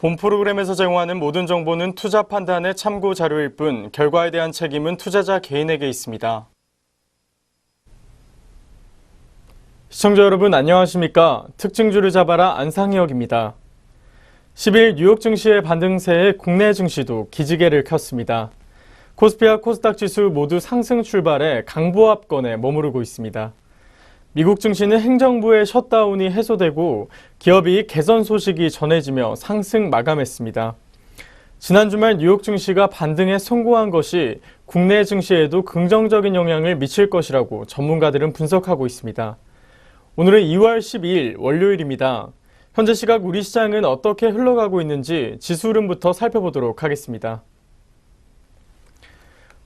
본 프로그램에서 제공하는 모든 정보는 투자 판단의 참고 자료일 뿐 결과에 대한 책임은 투자자 개인에게 있습니다. 시청자 여러분 안녕하십니까? 특징주를 잡아라 안상혁입니다. 10일 뉴욕 증시의 반등세에 국내 증시도 기지개를 켰습니다. 코스피와 코스닥 지수 모두 상승 출발해 강보합권에 머무르고 있습니다. 미국 증시는 행정부의 셧다운이 해소되고 기업이익 개선 소식이 전해지며 상승 마감했습니다. 지난 주말 뉴욕 증시가 반등에 성공한 것이 국내 증시에도 긍정적인 영향을 미칠 것이라고 전문가들은 분석하고 있습니다. 오늘은 2월 12일 월요일입니다. 현재 시각 우리 시장은 어떻게 흘러가고 있는지 지수 흐름부터 살펴보도록 하겠습니다.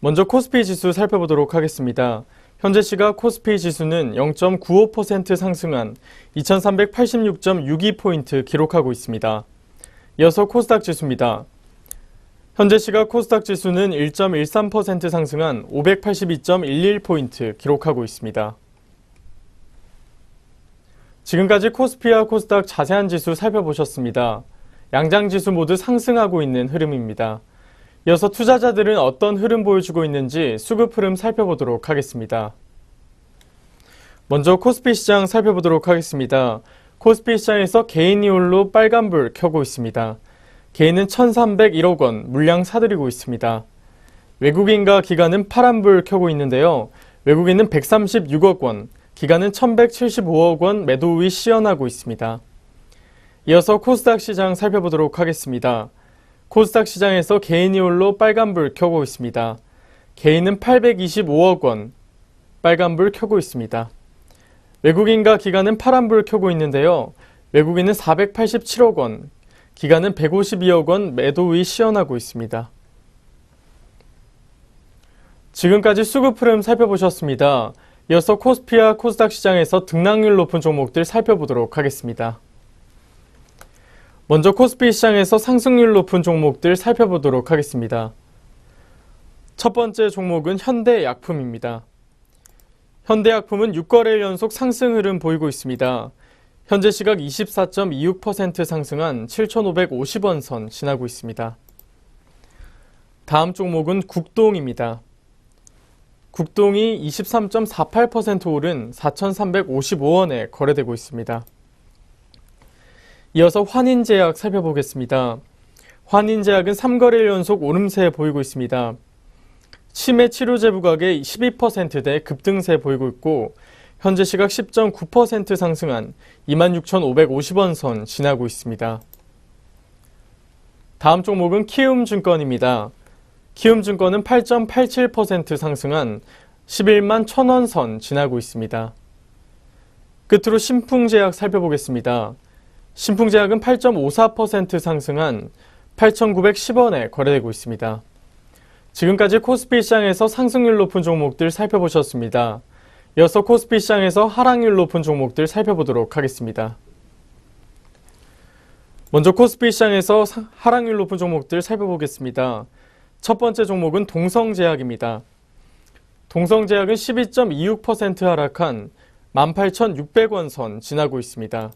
먼저 코스피 지수 살펴보도록 하겠습니다. 현재 시각 코스피 지수는 0.95% 상승한 2386.62포인트 기록하고 있습니다. 이어서 코스닥 지수입니다. 현재 시각 코스닥 지수는 1.13% 상승한 582.11포인트 기록하고 있습니다. 지금까지 코스피와 코스닥 자세한 지수 살펴보셨습니다. 양장 지수 모두 상승하고 있는 흐름입니다. 이어서 투자자들은 어떤 흐름 보여주고 있는지 수급 흐름 살펴보도록 하겠습니다. 먼저 코스피 시장 살펴보도록 하겠습니다. 코스피 시장에서 개인이 홀로 빨간불 켜고 있습니다. 개인은 1,301억 원 물량 사들이고 있습니다. 외국인과 기관은 파란불 켜고 있는데요. 외국인은 136억 원, 기관은 1,175억 원 매도 우위 시연하고 있습니다. 이어서 코스닥 시장 살펴보도록 하겠습니다. 코스닥 시장에서 개인이 홀로 빨간불 켜고 있습니다. 개인은 825억 원 빨간불 켜고 있습니다. 외국인과 기관은 파란불 켜고 있는데요. 외국인은 487억 원, 기관은 152억 원 매도 우위 시연하고 있습니다. 지금까지 수급 흐름 살펴보셨습니다. 이어서 코스피와 코스닥 시장에서 등락률 높은 종목들 살펴보도록 하겠습니다. 먼저 코스피 시장에서 상승률 높은 종목들 살펴보도록 하겠습니다. 첫 번째 종목은 현대약품입니다. 현대약품은 6거래일 연속 상승 흐름 보이고 있습니다. 현재 시각 24.26% 상승한 7,550원 선 지나고 있습니다. 다음 종목은 국동입니다. 국동이 23.48% 오른 4,355원에 거래되고 있습니다. 이어서 환인제약 살펴보겠습니다. 환인제약은 3거래일 연속 오름세 보이고 있습니다. 치매 치료제 부각의 12%대 급등세 보이고 있고 현재 시각 10.9% 상승한 26,550원 선 지나고 있습니다. 다음 종목은 키움증권입니다. 키움증권은 8.87% 상승한 11만 1000원 선 지나고 있습니다. 끝으로 신풍제약 살펴보겠습니다. 신풍제약은 8.54% 상승한 8,910원에 거래되고 있습니다. 지금까지 코스피 시장에서 상승률 높은 종목들 살펴보셨습니다. 이어서 코스피 시장에서 하락률 높은 종목들 살펴보도록 하겠습니다. 먼저 코스피 시장에서 하락률 높은 종목들 살펴보겠습니다. 첫 번째 종목은 동성제약입니다. 동성제약은 12.26% 하락한 18,600원 선 지나고 있습니다.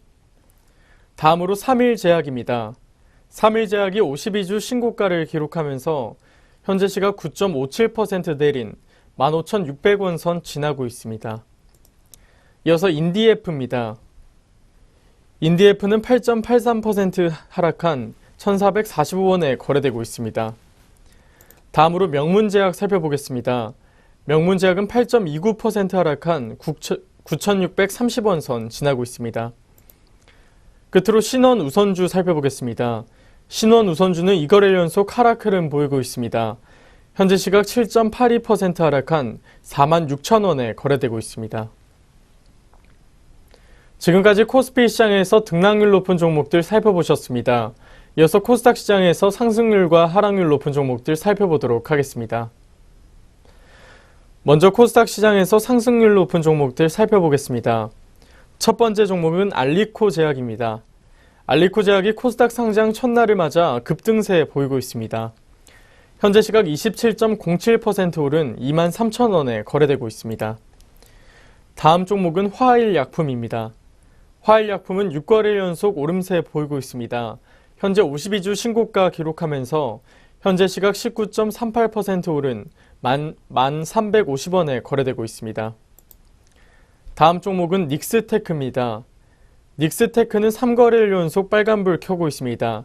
다음으로 3일 제약입니다. 3일 제약이 52주 신고가를 기록하면서 현재 시각 9.57% 내린 15,600원 선 지나고 있습니다. 이어서 인디에프입니다. 인디에프는 8.83% 하락한 1,445원에 거래되고 있습니다. 다음으로 명문제약 살펴보겠습니다. 명문제약은 8.29% 하락한 9,630원 선 지나고 있습니다. 끝으로 신원 우선주 살펴보겠습니다. 신원 우선주는 2거래 연속 하락 흐름 보이고 있습니다. 현재 시각 7.82% 하락한 46,000원에 거래되고 있습니다. 지금까지 코스피 시장에서 등락률 높은 종목들 살펴보셨습니다. 이어서 코스닥 시장에서 상승률과 하락률 높은 종목들 살펴보도록 하겠습니다. 먼저 코스닥 시장에서 상승률 높은 종목들 살펴보겠습니다. 첫 번째 종목은 알리코 제약입니다. 알리코 제약이 코스닥 상장 첫날을 맞아 급등세 보이고 있습니다. 현재 시각 27.07% 오른 23,000원에 거래되고 있습니다. 다음 종목은 화일약품입니다. 화일약품은 6거래 연속 오름세 보이고 있습니다. 현재 52주 신고가 기록하면서 현재 시각 19.38% 오른 만, 1,350원에 거래되고 있습니다. 다음 종목은 닉스테크입니다. 닉스테크는 3거래일 연속 빨간불 켜고 있습니다.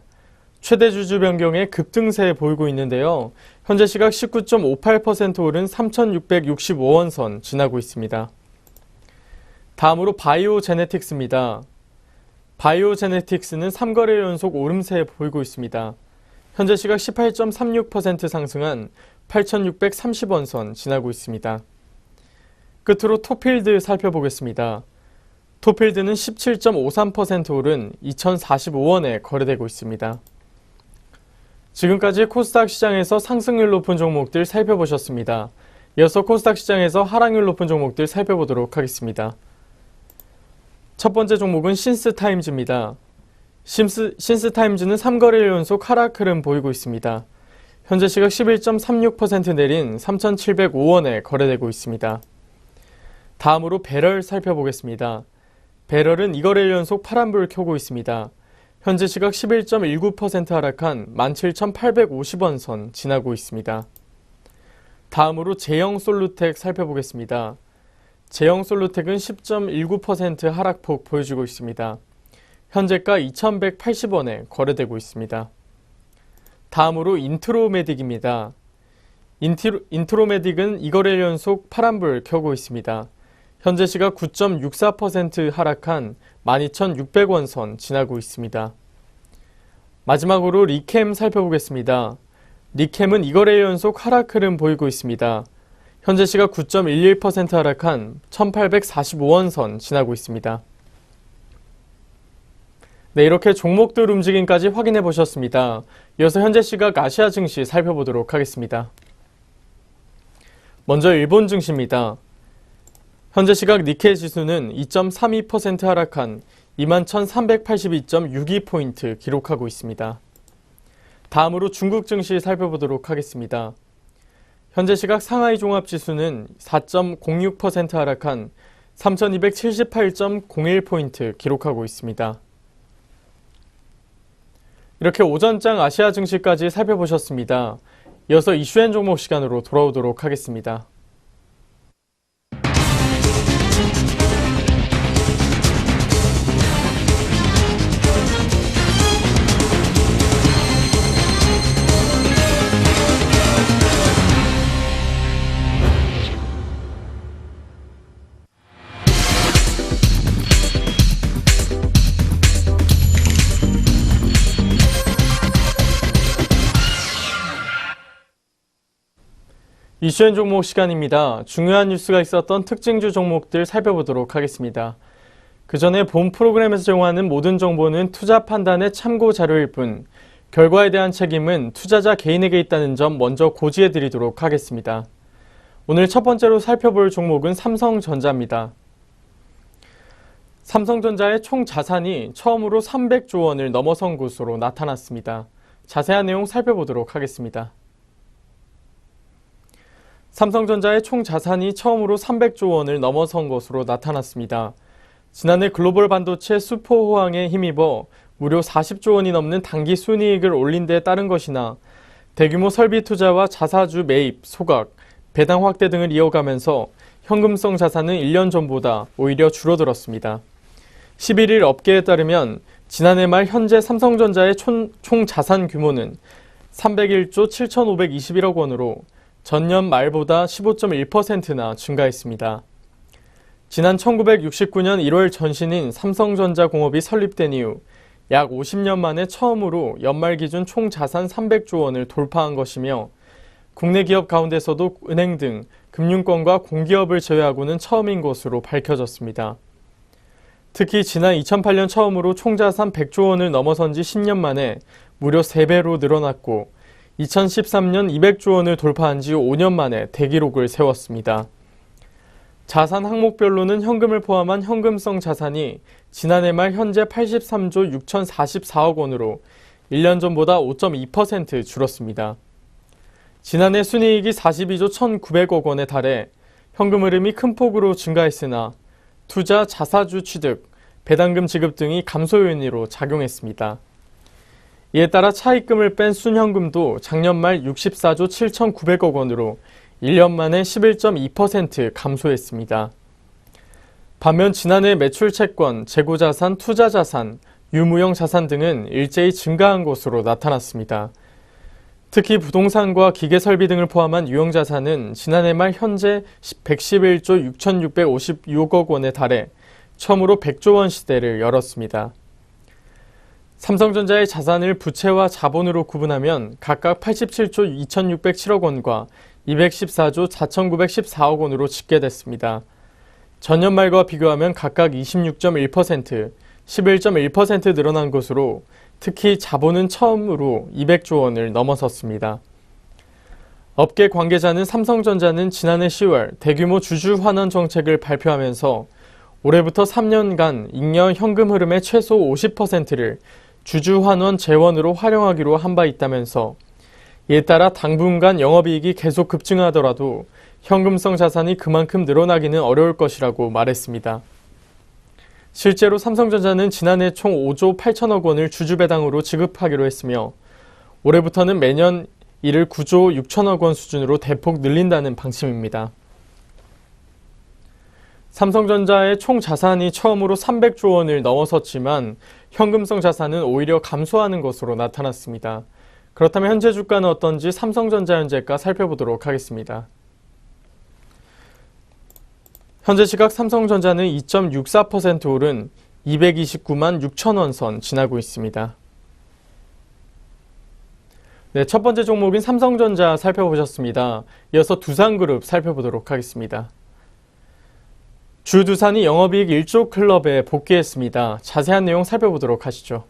최대 주주 변경에 급등세 보이고 있는데요. 현재 시각 19.58% 오른 3,665원 선 지나고 있습니다. 다음으로 바이오 제네틱스입니다. 바이오 제네틱스는 3거래 연속 오름세 보이고 있습니다. 현재 시각 18.36% 상승한 8,630원 선 지나고 있습니다. 끝으로 토필드 살펴보겠습니다. 토필드는 17.53% 오른 2,045원에 거래되고 있습니다. 지금까지 코스닥 시장에서 상승률 높은 종목들 살펴보셨습니다. 이어서 코스닥 시장에서 하락률 높은 종목들 살펴보도록 하겠습니다. 첫 번째 종목은 신스타임즈입니다. 신스, 신스타임즈는 3거래일 연속 하락 흐름 보이고 있습니다. 현재 시각 11.36% 내린 3,705원에 거래되고 있습니다. 다음으로 배럴 살펴보겠습니다. 배럴은 2거래일 연속 파란불 켜고 있습니다. 현재 시각 11.19% 하락한 17,850원 선 지나고 있습니다. 다음으로 제형 솔루텍 살펴보겠습니다. 제형 솔루텍은 10.19% 하락폭 보여주고 있습니다. 현재가 2,180원에 거래되고 있습니다. 다음으로 인트로메딕입니다. 인트로, 인트로메딕은 2거래일 연속 파란불 켜고 있습니다. 현재 시각 9.64% 하락한 12,600원 선 지나고 있습니다. 마지막으로 리캠 살펴보겠습니다. 리캠은 2거래일 연속 하락 흐름 보이고 있습니다. 현재 시각 9.11% 하락한 1845원 선 지나고 있습니다. 네, 이렇게 종목들 움직임까지 확인해 보셨습니다. 이어서 현재 시각 아시아 증시 살펴보도록 하겠습니다. 먼저 일본 증시입니다. 현재 시각 니케 지수는 2.32% 하락한 21,382.62포인트 기록하고 있습니다. 다음으로 중국 증시 살펴보도록 하겠습니다. 현재 시각 상하이 종합 지수는 4.06% 하락한 3,278.01포인트 기록하고 있습니다. 이렇게 오전장 아시아 증시까지 살펴보셨습니다. 이어서 이슈엔 종목 시간으로 돌아오도록 하겠습니다. 이슈엔 종목 시간입니다. 중요한 뉴스가 있었던 특징주 종목들 살펴보도록 하겠습니다. 그 전에 본 프로그램에서 제공하는 모든 정보는 투자 판단의 참고 자료일 뿐, 결과에 대한 책임은 투자자 개인에게 있다는 점 먼저 고지해 드리도록 하겠습니다. 오늘 첫 번째로 살펴볼 종목은 삼성전자입니다. 삼성전자의 총 자산이 처음으로 300조 원을 넘어선 것으로 나타났습니다. 자세한 내용 살펴보도록 하겠습니다. 삼성전자의 총 자산이 처음으로 300조 원을 넘어선 것으로 나타났습니다. 지난해 글로벌 반도체 수포 호황에 힘입어 무려 40조 원이 넘는 단기 순이익을 올린 데 따른 것이나 대규모 설비 투자와 자사주 매입, 소각, 배당 확대 등을 이어가면서 현금성 자산은 1년 전보다 오히려 줄어들었습니다. 11일 업계에 따르면 지난해 말 현재 삼성전자의 총, 총 자산 규모는 301조 7,521억 원으로 전년 말보다 15.1%나 증가했습니다. 지난 1969년 1월 전신인 삼성전자 공업이 설립된 이후 약 50년 만에 처음으로 연말 기준 총 자산 300조 원을 돌파한 것이며 국내 기업 가운데서도 은행 등 금융권과 공기업을 제외하고는 처음인 것으로 밝혀졌습니다. 특히 지난 2008년 처음으로 총자산 100조 원을 넘어선 지 10년 만에 무려 3배로 늘어났고 2013년 200조 원을 돌파한 지 5년 만에 대기록을 세웠습니다. 자산 항목별로는 현금을 포함한 현금성 자산이 지난해 말 현재 83조 6,044억 원으로 1년 전보다 5.2% 줄었습니다. 지난해 순이익이 42조 1,900억 원에 달해 현금 흐름이 큰 폭으로 증가했으나 투자, 자사주 취득, 배당금 지급 등이 감소 요인으로 작용했습니다. 이에 따라 차입금을 뺀 순현금도 작년 말 64조 7,900억 원으로 1년 만에 11.2% 감소했습니다. 반면 지난해 매출 채권, 재고자산, 투자자산, 유무형 자산 등은 일제히 증가한 것으로 나타났습니다. 특히 부동산과 기계 설비 등을 포함한 유형 자산은 지난해 말 현재 111조 6,656억 원에 달해 처음으로 100조 원 시대를 열었습니다. 삼성전자의 자산을 부채와 자본으로 구분하면 각각 87조 2,607억 원과 214조 4,914억 원으로 집계됐습니다. 전년 말과 비교하면 각각 26.1%, 11.1% 늘어난 것으로 특히 자본은 처음으로 200조 원을 넘어섰습니다. 업계 관계자는 삼성전자는 지난해 10월 대규모 주주 환원 정책을 발표하면서 올해부터 3년간 잉여 현금 흐름의 최소 50%를 주주 환원 재원으로 활용하기로 한 바 있다면서 이에 따라 당분간 영업이익이 계속 급증하더라도 현금성 자산이 그만큼 늘어나기는 어려울 것이라고 말했습니다. 실제로 삼성전자는 지난해 총 5조 8천억 원을 주주 배당으로 지급하기로 했으며 올해부터는 매년 이를 9조 6천억 원 수준으로 대폭 늘린다는 방침입니다. 삼성전자의 총 자산이 처음으로 300조 원을 넘어섰지만 현금성 자산은 오히려 감소하는 것으로 나타났습니다. 그렇다면 현재 주가는 어떤지 삼성전자 현재가 살펴보도록 하겠습니다. 현재 시각 삼성전자는 2.64% 오른 229만 6천 원 선 지나고 있습니다. 네, 첫 번째 종목인 삼성전자 살펴보셨습니다. 이어서 두산그룹 살펴보도록 하겠습니다. 주 두산이 영업이익 1조 클럽에 복귀했습니다. 자세한 내용 살펴보도록 하시죠.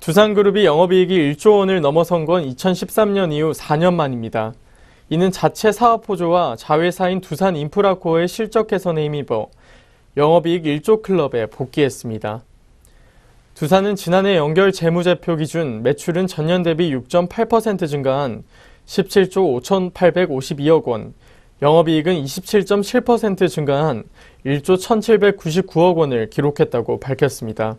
두산그룹이 영업이익이 1조 원을 넘어선 건 2013년 이후 4년 만입니다. 이는 자체 사업 보조와 자회사인 두산 인프라코어의 실적 개선에 힘입어 영업이익 1조 클럽에 복귀했습니다. 두산은 지난해 연결 재무제표 기준 매출은 전년 대비 6.8% 증가한 17조 5,852억 원, 영업이익은 27.7% 증가한 1조 1,799억 원을 기록했다고 밝혔습니다.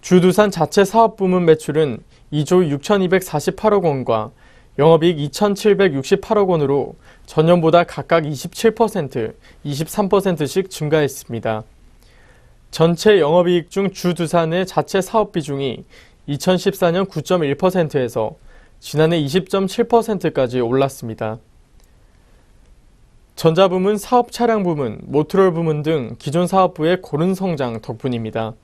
주두산 자체 사업 부문 매출은 2조 6,248억 원과 영업이익 2,768억 원으로 전년보다 각각 27%, 23%씩 증가했습니다. 전체 영업이익 중 주두산의 자체 사업 비중이 2014년 9.1%에서 지난해 20.7%까지 올랐습니다. 전자부문, 사업 차량 부문, 모트롤 부문 등 기존 사업부의 고른 성장 덕분입니다.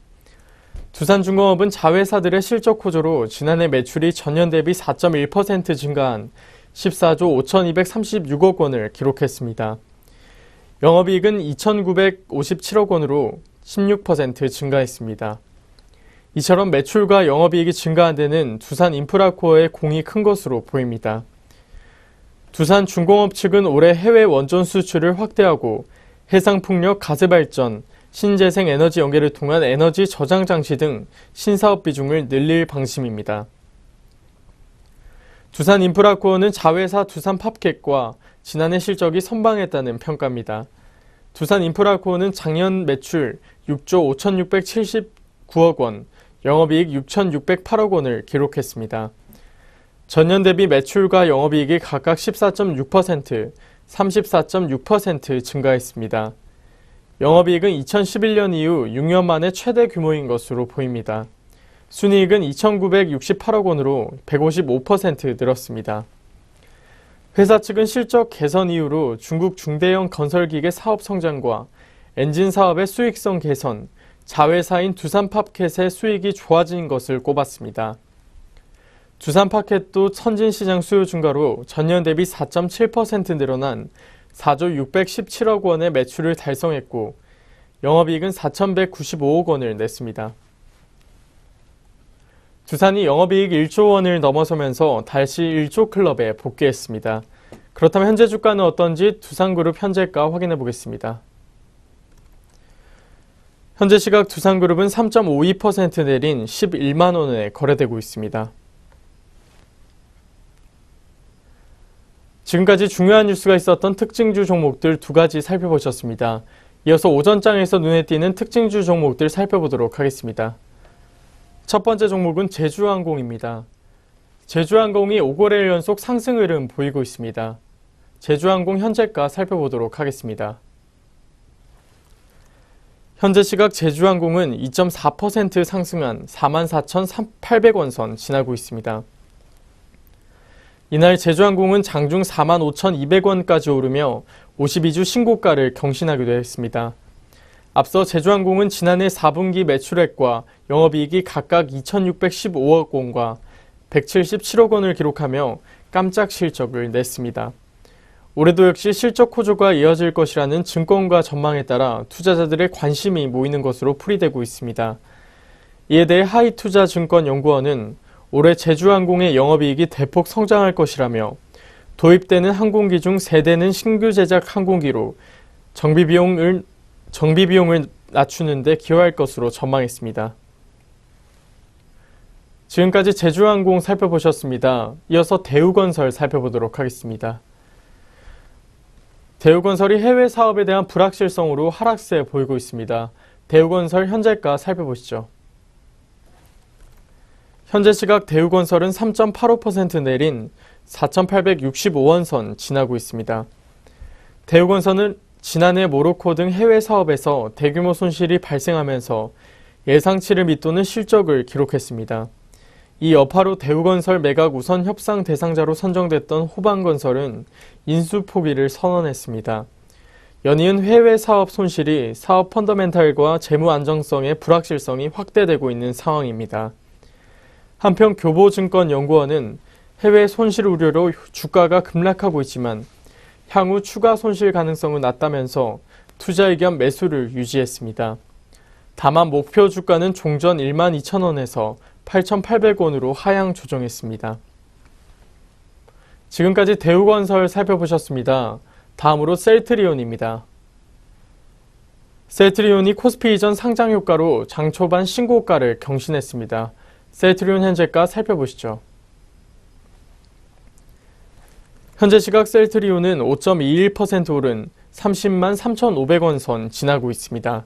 두산중공업은 자회사들의 실적 호조로 지난해 매출이 전년 대비 4.1% 증가한 14조 5,236억 원을 기록했습니다. 영업이익은 2,957억 원으로 16% 증가했습니다. 이처럼 매출과 영업이익이 증가한 데는 두산 인프라코어의 공이 큰 것으로 보입니다. 두산 중공업 측은 올해 해외 원전 수출을 확대하고 해상풍력 가스발전, 신재생 에너지 연계를 통한 에너지 저장 장치 등 신사업 비중을 늘릴 방침입니다. 두산 인프라코어는 자회사 두산 팝켓과 지난해 실적이 선방했다는 평가입니다. 두산 인프라코어는 작년 매출 6조 5,679억 원, 영업이익 6,608억 원을 기록했습니다. 전년 대비 매출과 영업이익이 각각 14.6%, 34.6% 증가했습니다. 영업이익은 2011년 이후 6년 만에 최대 규모인 것으로 보입니다. 순이익은 2,968억 원으로 155% 늘었습니다. 회사 측은 실적 개선 이후로 중국 중대형 건설기계 사업 성장과 엔진 사업의 수익성 개선, 자회사인 두산팝켓의 수익이 좋아진 것을 꼽았습니다. 두산파켓도 선진시장 수요 증가로 전년 대비 4.7% 늘어난 4조 617억 원의 매출을 달성했고 영업이익은 4,195억 원을 냈습니다. 두산이 영업이익 1조 원을 넘어서면서 다시 1조 클럽에 복귀했습니다. 그렇다면 현재 주가는 어떤지 두산그룹 현재가 확인해 보겠습니다. 현재 시각 두산그룹은 3.52% 내린 11만 원에 거래되고 있습니다. 지금까지 중요한 뉴스가 있었던 특징주 종목들 두 가지 살펴보셨습니다. 이어서 오전장에서 눈에 띄는 특징주 종목들 살펴보도록 하겠습니다. 첫 번째 종목은 제주항공입니다. 제주항공이 5거래일 연속 상승 흐름 보이고 있습니다. 제주항공 현재가 살펴보도록 하겠습니다. 현재 시각 제주항공은 2.4% 상승한 44,800원 선 지나고 있습니다. 이날 제주항공은 장중 45,200원까지 오르며 52주 신고가를 경신하기도 했습니다. 앞서 제주항공은 지난해 4분기 매출액과 영업이익이 각각 2,615억 원과 177억 원을 기록하며 깜짝 실적을 냈습니다. 올해도 역시 실적 호조가 이어질 것이라는 증권가 전망에 따라 투자자들의 관심이 모이는 것으로 풀이되고 있습니다. 이에 대해 하이투자증권연구원은 올해 제주항공의 영업이익이 대폭 성장할 것이라며 도입되는 항공기 중 세대는 신규 제작 항공기로 정비 비용을 정비 비용을 낮추는 데 기여할 것으로 전망했습니다. 지금까지 제주항공 살펴보셨습니다. 이어서 대우건설 살펴보도록 하겠습니다. 대우건설이 해외 사업에 대한 불확실성으로 하락세 보이고 있습니다. 대우건설 현재가 살펴보시죠. 현재 시각 대우건설은 3.85% 내린 4,865원 선 지나고 있습니다. 대우건설은 지난해 모로코 등 해외 사업에서 대규모 손실이 발생하면서 예상치를 밑도는 실적을 기록했습니다. 이 여파로 대우건설 매각 우선 협상 대상자로 선정됐던 호반건설은 인수 포기를 선언했습니다. 연이은 해외 사업 손실이 사업 펀더멘탈과 재무 안정성의 불확실성이 확대되고 있는 상황입니다. 한편 교보증권연구원은 해외 손실 우려로 주가가 급락하고 있지만 향후 추가 손실 가능성은 낮다면서 투자 의견 매수를 유지했습니다. 다만 목표 주가는 종전 1만 2천원에서 8,800원으로 하향 조정했습니다. 지금까지 대우건설 살펴보셨습니다. 다음으로 셀트리온입니다. 셀트리온이 코스피 이전 상장 효과로 장 초반 신고가를 경신했습니다. 셀트리온 현재가 살펴보시죠. 현재 시각 셀트리온은 5.21% 오른 30만 3,500원 선 지나고 있습니다.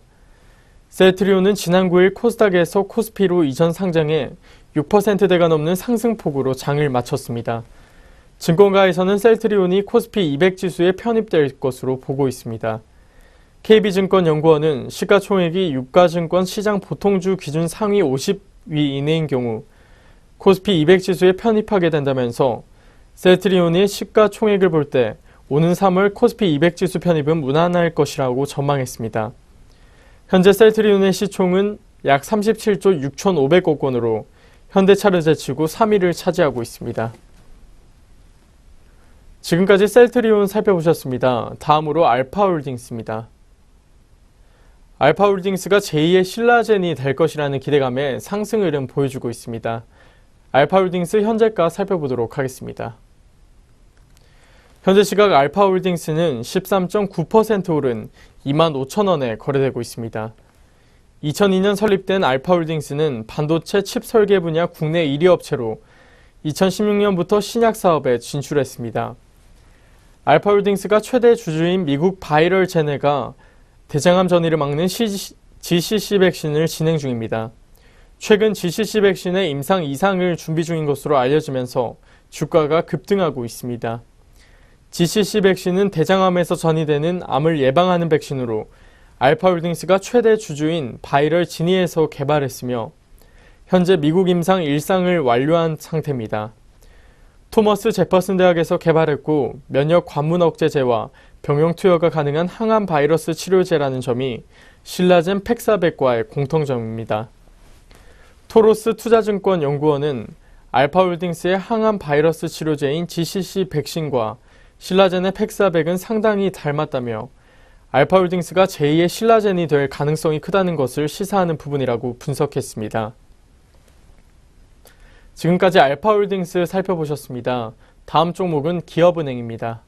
셀트리온은 지난 9일 코스닥에서 코스피로 이전 상장해 6%대가 넘는 상승폭으로 장을 마쳤습니다. 증권가에서는 셀트리온이 코스피 200 지수에 편입될 것으로 보고 있습니다. KB증권연구원은 시가총액이 유가증권 시장 보통주 기준 상위 50 위 이내인 경우 코스피 200 지수에 편입하게 된다면서 셀트리온이 시가총액을 볼 때 오는 3월 코스피 200 지수 편입은 무난할 것이라고 전망했습니다. 현재 셀트리온의 시총은 약 37조 6,500억 원으로 현대차를 제치고 3위를 차지하고 있습니다. 지금까지 셀트리온 살펴보셨습니다. 다음으로 알파홀딩스입니다. 알파홀딩스가 제2의 신라젠이 될 것이라는 기대감에 상승 흐름 보여주고 있습니다. 알파홀딩스 현재가 살펴보도록 하겠습니다. 현재 시각 알파홀딩스는 13.9% 오른 2만 5천 원에 거래되고 있습니다. 2002년 설립된 알파홀딩스는 반도체 칩 설계 분야 국내 1위 업체로 2016년부터 신약 사업에 진출했습니다. 알파홀딩스가 최대 주주인 미국 바이럴 제네가 대장암 전이를 막는 GCC 백신을 진행 중입니다. 최근 GCC 백신의 임상 이상을 준비 중인 것으로 알려지면서 주가가 급등하고 있습니다. GCC 백신은 대장암에서 전이되는 암을 예방하는 백신으로 알파홀딩스가 최대 주주인 바이럴 지니에서 개발했으며 현재 미국 임상 일상을 완료한 상태입니다. 토머스 제퍼슨 대학에서 개발했고 면역 관문 억제제와 병용 투여가 가능한 항암 바이러스 치료제라는 점이 신라젠 팩사백과의 공통점입니다. 토로스 투자증권 연구원은 알파홀딩스의 항암 바이러스 치료제인 GCC 백신과 신라젠의 팩사백은 상당히 닮았다며 알파홀딩스가 제2의 신라젠이 될 가능성이 크다는 것을 시사하는 부분이라고 분석했습니다. 지금까지 알파홀딩스 살펴보셨습니다. 다음 종목은 기업은행입니다.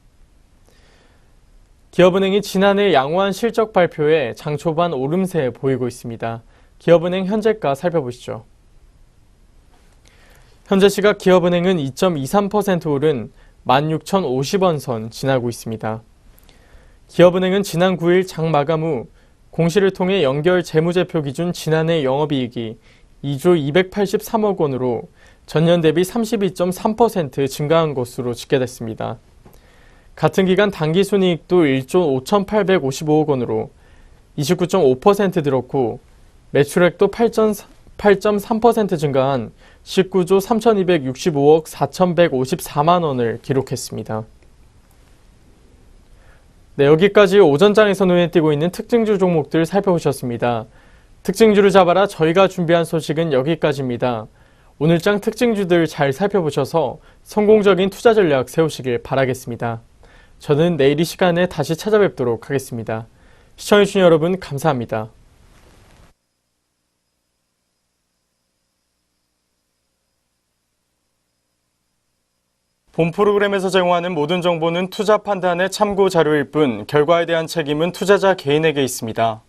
기업은행이 지난해 양호한 실적 발표에 장 초반 오름세 보이고 있습니다. 기업은행 현재가 살펴보시죠. 현재 시각 기업은행은 2.23% 오른 16,050원 선 지나고 있습니다. 기업은행은 지난 9일 장 마감 후 공시를 통해 연결 재무제표 기준 지난해 영업이익이 2조 283억 원으로 전년 대비 32.3% 증가한 것으로 집계됐습니다. 같은 기간 당기순이익도 1조 5,855억 원으로 29.5% 늘었고 매출액도 8.3% 증가한 19조 3,265억 4,154만 원을 기록했습니다. 네, 여기까지 오전장에서 눈에 띄고 있는 특징주 종목들 살펴보셨습니다. 특징주를 잡아라 저희가 준비한 소식은 여기까지입니다. 오늘장 특징주들 잘 살펴보셔서 성공적인 투자 전략 세우시길 바라겠습니다. 저는 내일 이 시간에 다시 찾아뵙도록 하겠습니다. 시청해주신 여러분 감사합니다. 본 프로그램에서 제공하는 모든 정보는 투자 판단의 참고 자료일 뿐 결과에 대한 책임은 투자자 개인에게 있습니다.